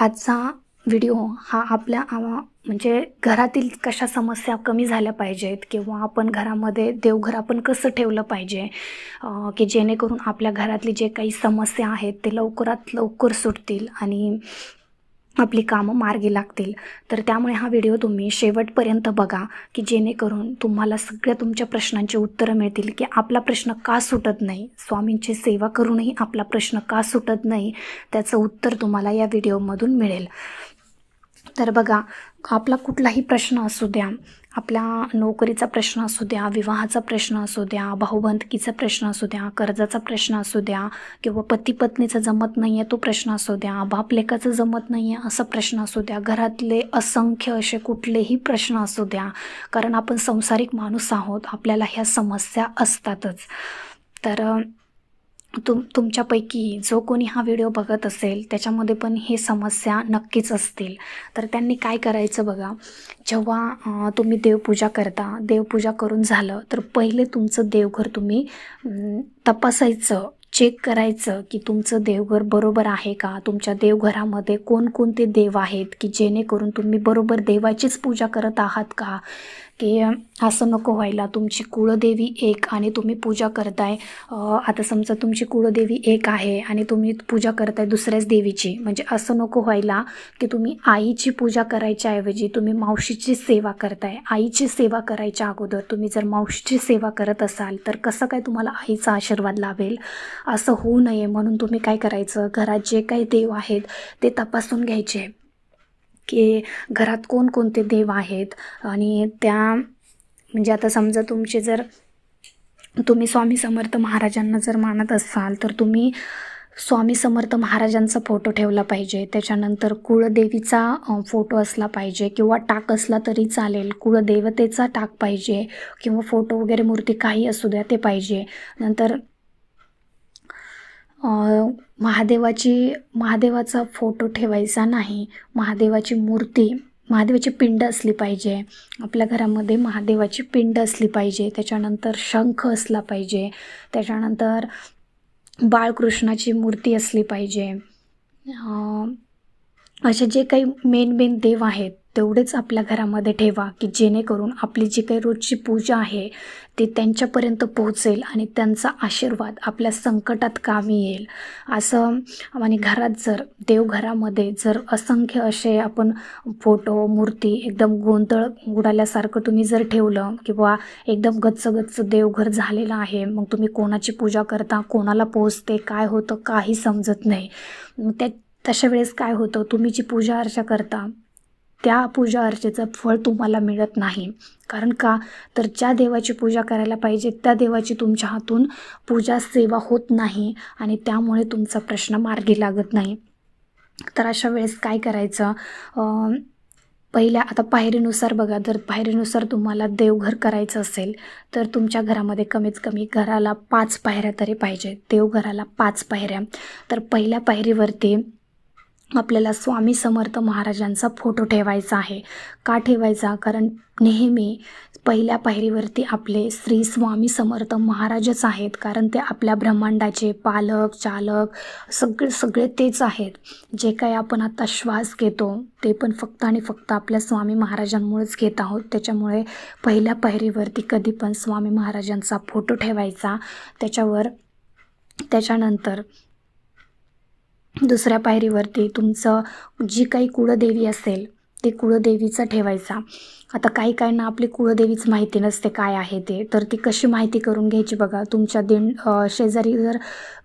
आजचा व्हिडिओ हा आपल्या म्हणजे घरातील कशा समस्या कमी झाल्या पाहिजेत किंवा आपण घरामध्ये देवघर आपण कसं ठेवलं पाहिजे की जेणेकरून आपल्या घरातली जे काही समस्या आहेत ते लवकरात लवकर सुटतील आणि आपली कामं मार्गी लागतील. तर त्यामुळे हा व्हिडिओ तुम्ही शेवटपर्यंत बघा की जेणेकरून तुम्हाला सगळ्या तुमच्या प्रश्नांची उत्तरं मिळतील की आपला प्रश्न का सुटत नाही? स्वामींची सेवा करूनही आपला प्रश्न का सुटत नाही? त्याचं उत्तर तुम्हाला या व्हिडिओमधून मिळेल. तर बघा आपला कुठलाही प्रश्न असू द्या आपल्या नोकरीचा प्रश्न असू द्या विवाहाचा प्रश्न असू द्या भाऊबंदकीचा प्रश्न असू द्या कर्जाचा प्रश्न असू द्या किंवा पती पत्नीचा जमत नाही आहे तो प्रश्न असू द्या बापलेकाचं जमत नाही आहे असा प्रश्न असू द्या घरातले असंख्य असे कुठलेही प्रश्न असू द्या. कारण आपण संसारिक माणूस आहोत आपल्याला ह्या समस्या असतातच. तर तुम तुमच्यापैकी जो कोणी हा व्हिडिओ बघत असेल त्याच्यामध्ये पण हे समस्या नक्कीच असतील. तर त्यांनी काय करायचं बघा जेव्हा तुम्ही देवपूजा करता देवपूजा करून झालं तर पहिले तुमचं देवघर तुम्ही तपासायचं चेक करायचं की तुमचं देवघर बरोबर आहे का? तुमच्या देवघरामध्ये कोणकोणते देव आहेत की जेणेकरून तुम्ही बरोबर देवाचीच पूजा करत आहात का? की असं नको व्हायला. तुमची कुळदेवी एक आणि तुम्ही पूजा करताय. आता समजा तुमची कुळदेवी एक आहे आणि तुम्ही पूजा करताय दुसऱ्याच देवीची. म्हणजे असं नको व्हायला की तुम्ही आईची पूजा करायच्या ऐवजी तुम्ही मावशीची सेवा करताय. आईची सेवा करायच्या अगोदर तुम्ही जर मावशीची सेवा करत असाल तर कसं काय तुम्हाला आईचा आशीर्वाद लाभेल? असं होऊ नये. म्हणून तुम्ही काय करायचं? घरात जे काही देव आहेत ते तपासून घ्यायचे. की घरात कोणकोणते देव आहेत? आणि त्या म्हणजे आता समजा तुमचे जर तुम्ही स्वामी समर्थ महाराजांना जर मानत असाल तर तुम्ही स्वामी समर्थ महाराजांचा फोटो ठेवला पाहिजे. त्याच्यानंतर कुळदेवीचा फोटो असला पाहिजे किंवा टाक असला तरी चालेल. कुळदेवतेचा टाक पाहिजे किंवा फोटो वगैरे मूर्ती काही असू द्या ते पाहिजे. नंतर महादेवाची महादेवाचा फोटो ठेवायचा नाही. महादेवाची मूर्ती महादेवाची पिंड असली पाहिजे. आपल्या घरामध्ये महादेवाची पिंड असली पाहिजे. त्याच्यानंतर शंख असला पाहिजे. त्याच्यानंतर बाळकृष्णाची मूर्ती असली पाहिजे. असे जे काही मेन मेन देव आहेत तेवढेच आपल्या घरामध्ये ठेवा की जेणेकरून आपली जी काही रोजची पूजा आहे ती त्यांच्यापर्यंत पोहोचेल आणि त्यांचा आशीर्वाद आपल्या संकटात कामी येईल. असं आणि घरात जर देवघरामध्ये जर असंख्य असे आपण फोटो मूर्ती एकदम गोंधळ उडाल्यासारखं तुम्ही जर ठेवलं किंवा एकदम गच्च गच्च देवघर झालेलं आहे मग तुम्ही कोणाची पूजा करता कोणाला पोचते काय होतं काही समजत नाही. त्या तशा वेळेस काय होतं? तुम्ही जी पूजा अर्चा करता त्या पूजा अर्चेचं फळ तुम्हाला मिळत नाही. कारण का? तर ज्या देवाची पूजा करायला पाहिजे त्या देवाची तुमच्या हातून पूजा सेवा होत नाही आणि त्यामुळे तुमचा प्रश्न मार्गी लागत नाही. तर अशा वेळेस काय करायचं? पहिल्या आता पायरीनुसार बघा जर पायरीनुसार तुम्हाला देवघर करायचं असेल तर तुमच्या घरामध्ये कमीत कमी घराला पाच पायऱ्या तरी पाहिजे देवघराला पाच पायऱ्या. तर पहिल्या पायरीवरती आपल्याला स्वामी समर्थ महाराजांचा फोटो ठेवायचा आहे. का ठेवायचा? कारण नेहमी पहिल्या पायरीवरती आपले श्री स्वामी समर्थ महाराजच आहेत. कारण ते आपल्या ब्रह्मांडाचे पालक चालक सगळे सगळे तेच आहेत. जे काही आपण आता श्वास घेतो ते पण फक्त आणि फक्त आपल्या स्वामी महाराजांमुळेच घेत आहोत. त्याच्यामुळे पहिल्या पायरीवरती कधी पण स्वामी महाराजांचा फोटो ठेवायचा. त्याच्यावर त्याच्यानंतर दुसऱ्या पायरीवरती तुमचं जी काही कुळदेवी असेल ते कुळदेवीचं ठेवायचा. आता काही काहींना आपली कुळदेवीच माहिती नसते काय आहे ते तर ती कशी माहिती करून घ्यायची बघा. तुमच्या दिंड शेजारी जर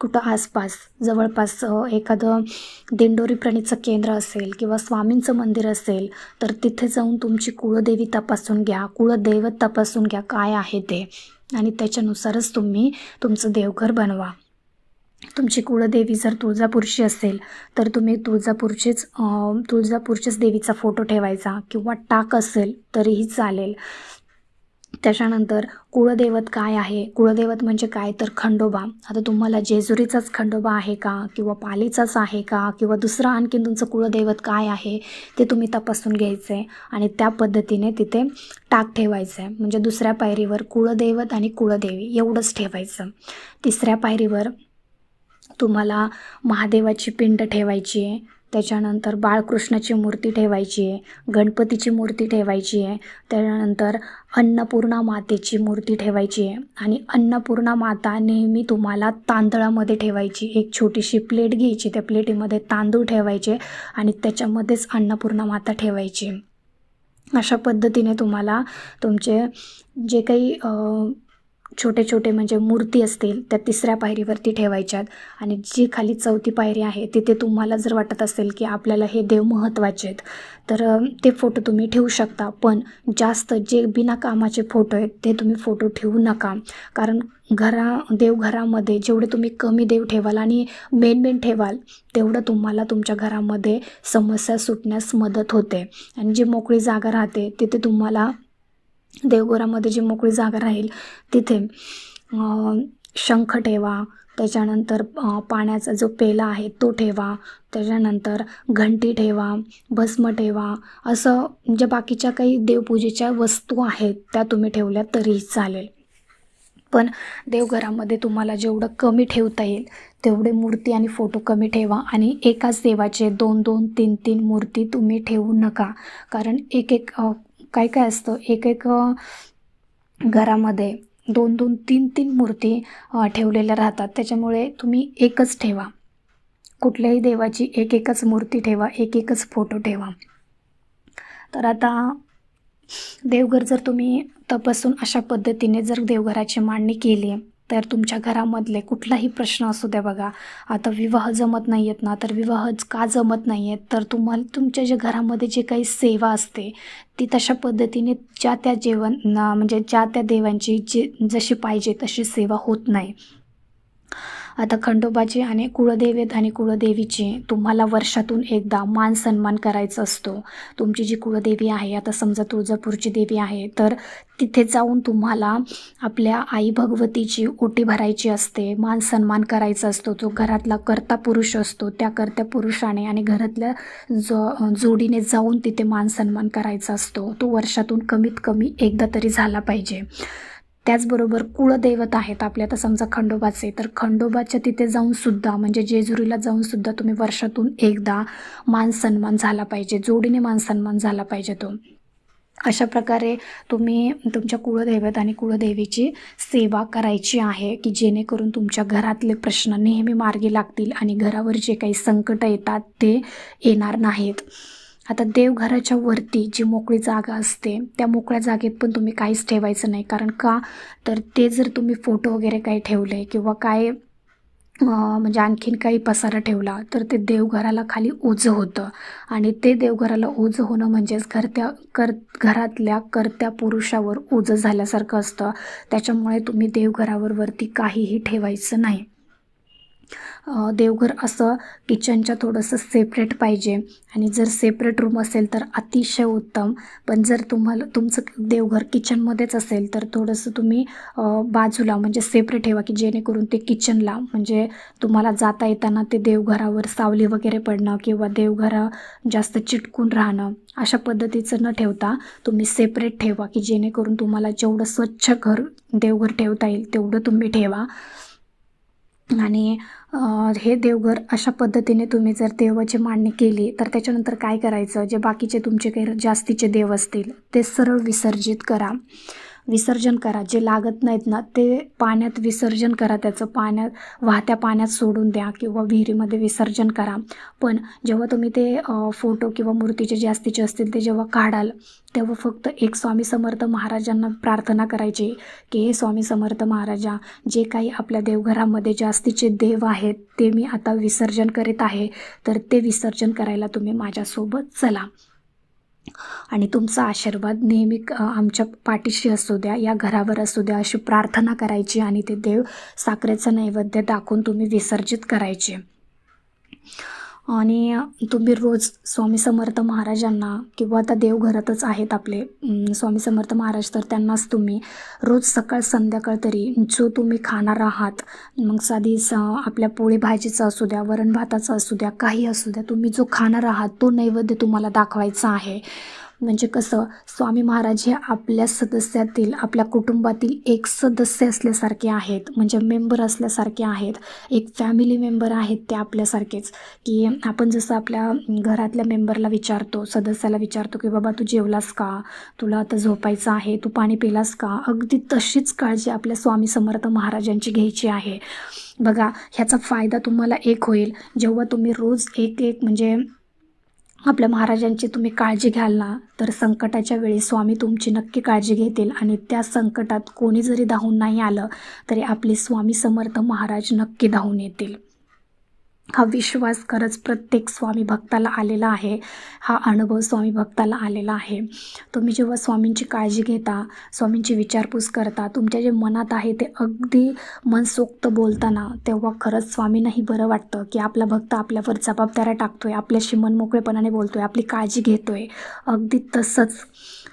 कुठं आसपास जवळपास एखादं दिंडोरी प्रणीचं केंद्र असेल किंवा स्वामींचं मंदिर असेल तर तिथे जाऊन तुमची कुळदेवी तपासून घ्या. कुळदैवत तपासून घ्या काय आहे ते. आणि त्याच्यानुसारच तुम्ही तुमचं देवघर बनवा. तुमची कुळदेवी जर तुळजापूरची असेल तर तुम्ही तुळजापूरचेच तुळजापूरच्याच देवीचा फोटो ठेवायचा किंवा टाक असेल तरीही चालेल. त्याच्यानंतर कुळदैवत काय आहे? कुळदैवत म्हणजे काय? तर खंडोबा. आता तुम्हाला जेजुरीचाच खंडोबा आहे का? किंवा पालीचाच आहे का? किंवा दुसरं आणखीन तुमचं कुळदैवत काय आहे? ते तुम्ही तपासून घ्यायचं आहे आणि त्या पद्धतीने तिथे टाक ठेवायचं आहे म्हणजे दुसऱ्या पायरीवर कुळदैवत आणि कुळदेवी एवढंच ठेवायचं. तिसऱ्या पायरीवर तुम्हाला महादेवाची पिंड ठेवायची आहे. त्याच्यानंतर बाळकृष्णाची मूर्ती ठेवायची आहे. गणपतीची मूर्ती ठेवायची आहे. त्याच्यानंतर अन्नपूर्णा मातेची मूर्ती ठेवायची आहे. आणि अन्नपूर्णा माता नेहमी तुम्हाला तांदळामध्ये ठेवायची. एक छोटीशी प्लेट घ्यायची. त्या प्लेटीमध्ये तांदूळ ठेवायचे आणि त्याच्यामध्येच अन्नपूर्णा माता ठेवायची. अशा पद्धतीने तुम्हाला तुमचे जे काही छोटे छोटे म्हणजे मूर्ती असतील त्या तिसऱ्या पायरीवरती ठेवायच्यात. आणि जी खाली चौथी पायरी आहे तिथे तुम्हाला जर वाटत असेल की आपल्याला हे देव महत्त्वाचे आहेत तर ते फोटो तुम्ही ठेवू शकता. पण जास्त जे बिना कामाचे फोटो आहेत ते तुम्ही फोटो ठेवू नका. कारण घरा देवघरामध्ये जेवढे तुम्ही कमी देव ठेवाल आणि मेन मेन ठेवाल तेवढं तुम्हाला तुमच्या घरामध्ये समस्या सुटण्यास मदत होते. आणि जी मोकळी जागा राहते तिथे तुम्हाला देवघरामध्ये जी मोकळी जागा राहील तिथे शंख ठेवा त्याच्यानंतर पाण्याचा जो पेला आहे तो ठेवा त्याच्यानंतर घंटी ठेवा भस्म ठेवा असं म्हणजे बाकीच्या काही देवपूजेच्या वस्तू आहेत त्या तुम्ही ठेवल्या तरीही चालेल. पण देवघरामध्ये तुम्हाला जेवढं कमी ठेवता येईल तेवढे मूर्ती आणि फोटो कमी ठेवा आणि एकाच देवाचे दोन दोन तीन तीन मूर्ती तुम्ही ठेवू नका. कारण एक एक काय काय असतं? एक एक घरामध्ये दोन दोन तीन तीन मूर्ती ठेवलेल्या राहतात. त्याच्यामुळे तुम्ही एकच ठेवा. कुठल्याही देवाची एक एकच मूर्ती ठेवा एक एकच फोटो ठेवा. तर आता देवघर जर तुम्ही तपासून अशा पद्धतीने जर देवघराची मांडणी केली तर तुमच्या घरामधले कुठलाही प्रश्न असू द्या बघा. आता विवाह जमत नाही आहेत ना तर विवाह का जमत नाही आहेत तर तुम्हाला तुमच्या जे घरामध्ये जे काही सेवा असते ती तशा पद्धतीने ज्या त्या जेवण ना- म्हणजे ज्या त्या देवांची जे जशी पाहिजे तशी सेवा होत नाही. आता खंडोबाची आणि कुळदेवेत आणि कुळदेवीची तुम्हाला वर्षातून एकदा मान सन्मान करायचा असतो. तुमची जी कुळदेवी आहे आता समजा तुळजापूरची देवी आहे तर तिथे जाऊन तुम्हाला आपल्या आई भगवतीची ओटी भरायची असते मान सन्मान करायचा असतो. जो घरातला कर्ता पुरुष असतो त्या कर्त्या पुरुषाने आणि घरातल्या जो जोडीने जाऊन तिथे मान सन्मान करायचा असतो. तो वर्षातून कमीत कमी एकदा तरी झाला पाहिजे. त्याचबरोबर कुळदैवत आहेत आपले. आता समजा खंडोबाचे तर खंडोबाच्या तिथे जाऊनसुद्धा म्हणजे जेजुरीला जाऊनसुद्धा तुम्ही वर्षातून एकदा मान सन्मान झाला पाहिजे जोडीने मान सन्मान झाला पाहिजे तो. अशा प्रकारे तुम्ही तुमच्या कुळदैवत आणि कुळदेवीची सेवा करायची आहे की जेणेकरून तुमच्या घरातले प्रश्न नेहमी मार्गी लागतील आणि घरावर जे काही संकट येतात ते येणार नाहीत. आता देवघराच्या वरती जी मोकळी जागा असते त्या मोकळ्या जागेत पण तुम्ही काहीच ठेवायचं नाही. कारण का? तर ते जर तुम्ही फोटो वगैरे काही ठेवले किंवा काय म्हणजे आणखीन काही पसारा ठेवला तर ते देवघराला खाली ओझं होतं. आणि ते देवघराला ओझं होणं म्हणजेच घरत्या कर घरातल्या करत्या पुरुषावर ओझं झाल्यासारखं असतं. त्याच्यामुळे तुम्ही देवघरावर वरती काहीही ठेवायचं नाही. देवघर असं किचनच्या थोडंसं सेपरेट पाहिजे. आणि जर सेपरेट रूम असेल तर अतिशय उत्तम. पण जर तुम्हाला तुमचं देवघर किचनमध्येच असेल तर थोडंसं तुम्ही बाजूला म्हणजे सेपरेट ठेवा की जेणेकरून ते किचनला म्हणजे तुम्हाला जाता येताना ते देवघरावर सावली वगैरे पडणं किंवा देवघरा जास्त चिटकून राहणं अशा पद्धतीचं न ठेवता तुम्ही सेपरेट ठेवा की जेणेकरून तुम्हाला जेवढं स्वच्छ घर देवघर ठेवता येईल तेवढं तुम्ही ठेवा. आणि हे देवघर अशा पद्धतीने तुम्ही जर देवाची मांडणी केली तर त्याच्यानंतर काय करायचं? जे बाकीचे तुमचे काही जास्तीचे देव असतील ते सरळ विसर्जित करा. विसर्जन करा. जे लागत नाहीत ना ते पाण्यात विसर्जन करा. त्याचं पाण्यात वाहत्या पाण्यात सोडून द्या किंवा विहिरीमध्ये विसर्जन करा. पण जेव्हा तुम्ही ते फोटो किंवा मूर्तीचे जास्तीचे असतील ते जेव्हा काढाल तेव्हा फक्त एक स्वामी समर्थ महाराजांना प्रार्थना करायची की हे स्वामी समर्थ महाराजा जे काही आपल्या देवघरामध्ये जास्तीचे देव आहेत ते मी आता विसर्जन करीत आहे. तर ते विसर्जन करायला तुम्ही माझ्यासोबत चला. आणि तुमचा आशीर्वाद नेहमी आमच्या पाठीशी असू द्या या घरावर असू द्या अशी प्रार्थना करायची आणि ते देव साखरेचं नैवेद्य दाखवून तुम्ही विसर्जित करायचे. आणि तुम्ही रोज स्वामी समर्थ महाराजांना किंवा आता देवघरातच आहेत आपले स्वामी समर्थ महाराज तर त्यांनाच तुम्ही रोज सकाळ संध्याकाळ तरी जो तुम्ही खाणार आहात मग साधी स आपल्या पोळी भाजीचं असू द्या वरण भाताचं असू द्या काही असू द्या तुम्ही जो खाणार आहात तो नैवेद्य तुम्हाला दाखवायचा आहे. म्हणजे कसं स्वामी महाराज हे आपल्या सदस्यातील आपल्या कुटुंबातील एक सदस्य असल्यासारखे आहेत. म्हणजे मेंबर असल्यासारखे आहेत. एक फॅमिली मेंबर आहेत ते आपल्यासारखेच. की आपण जसं आपल्या घरातल्या मेंबरला विचारतो सदस्याला विचारतो की बाबा तू जेवलास का? तुला आता झोपायचं आहे. तू पाणी पिलास का? अगदी तशीच काळजी आपल्या स्वामी समर्थ महाराजांची घ्यायची आहे. बघा ह्याचा फायदा तुम्हाला एक होईल. जेव्हा तुम्ही रोज एक एक म्हणजे आपल्या महाराजांची तुम्ही काळजी घ्याल ना. तर संकटाच्या वेळी स्वामी तुमची नक्की काळजी घेतील आणि त्या संकटात कोणी जरी धावून नाही आलं तरी आपले स्वामी समर्थ महाराज नक्की धावून येतील. हा विश्वास खरंच प्रत्येक स्वामी भक्ताला आलेला आहे. हा अनुभव स्वामी भक्ताला आलेला आहे. तुम्ही जेव्हा स्वामींची काळजी घेता स्वामींची विचारपूस करता तुमच्या जे मनात आहे ते अगदी मनसोक्त बोलताना तेव्हा खरंच स्वामींनाही बरं वाटतं की आपला भक्त आपल्यावर जबाबदाऱ्या टाकतो आहे आपल्याशी मनमोकळेपणाने बोलतो आहे आपली काळजी घेतो आहे अगदी तसंच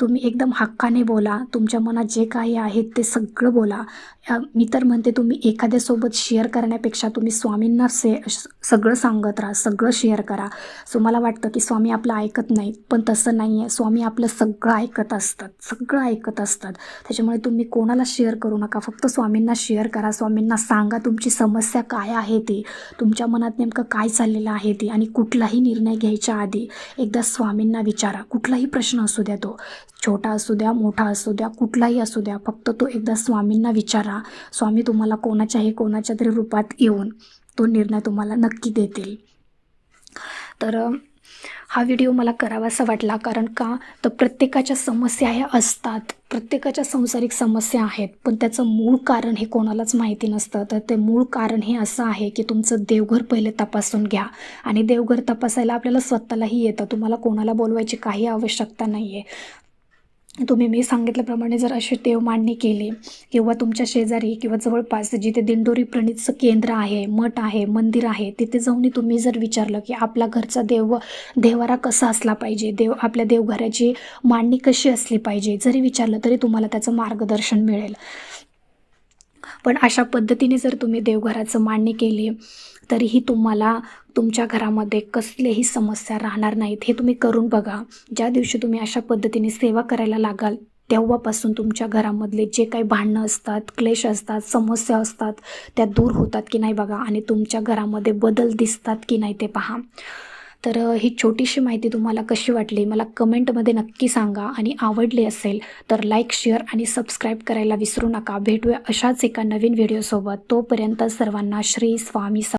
तुम्ही एकदम हक्काने बोला तुमच्या मनात जे काही आहे ते सगळं बोला. मी तर म्हणते तुम्ही एखाद्यासोबत शेअर करण्यापेक्षा तुम्ही स्वामींना से सगळं सांगत राहा सगळं शेअर करा. सो मला वाटतं की स्वामी आपलं ऐकत नाहीत पण तसं नाही आहे स्वामी आपलं सगळं ऐकत असतात सगळं ऐकत असतात. त्याच्यामुळे तुम्ही कोणाला शेअर करू नका. फक्त स्वामींना शेअर करा स्वामींना सांगा तुमची समस्या काय आहे ती. तुमच्या मनात नेमकं काय चाललेलं आहे ती आणि कुठलाही निर्णय घ्यायच्या आधी एकदा स्वामींना विचारा. कुठलाही प्रश्न असू द्या तो. छोटा असू द्या मोठा असू द्या कुठलाही असू द्या फक्त तो एकदा स्वामींना विचारा. स्वामी तुम्हाला कोणाच्याही कोणाच्या तरी रूपात येऊन तो निर्णय तुम्हाला नक्की देतील. तर हा व्हिडिओ मला करावासा वाटला कारण का? तर प्रत्येकाच्या समस्या ह्या असतात. प्रत्येकाच्या संसारिक समस्या आहेत. पण त्याचं मूळ कारण हे कोणालाच माहिती नसतं. तर ते मूळ कारण हे असं आहे की तुमचं देवघर पहिले तपासून घ्या. आणि देवघर तपासायला आपल्याला स्वतःलाही येतं. तुम्हाला कोणाला बोलवायची काही आवश्यकता नाही आहे तुम्ही मी सांगितल्याप्रमाणे जर अशी देव मांडणी केली किंवा तुमच्या शेजारी किंवा जवळपास जिथे दिंडोरी प्रणितचं केंद्र आहे मठ आहे मंदिर आहे तिथे जाऊन तुम्ही जर विचारलं की आपला घरचा देव देवारा कसा असला पाहिजे देव आपल्या देवघराची मांडणी कशी असली पाहिजे जरी विचारलं तरी तुम्हाला त्याचं मार्गदर्शन मिळेल. पण अशा पद्धतीने जर तुम्ही देवघराचं मांडणी केली तरीही तुम्हाला तुमच्या घरामध्ये कसलेही समस्या राहणार नाहीत. हे तुम्ही करून बघा. ज्या दिवशी तुम्ही अशा पद्धतीने सेवा करायला लागाल तेव्हापासून तुमच्या घरामधले जे काही भांडणं असतात क्लेश असतात समस्या असतात त्या दूर होतात की नाही बघा आणि तुमच्या घरामध्ये बदल दिसतात की नाही ते पहा. तर ही छोटीशी माहिती तुम्हाला कशी वाटली मला कमेंटमध्ये नक्की सांगा आणि आवडली असेल तर लाईक शेअर आणि सबस्क्राईब करायला विसरू नका. भेटूया अशाच एका नवीन व्हिडिओसोबत. तोपर्यंत सर्वांना श्री स्वामी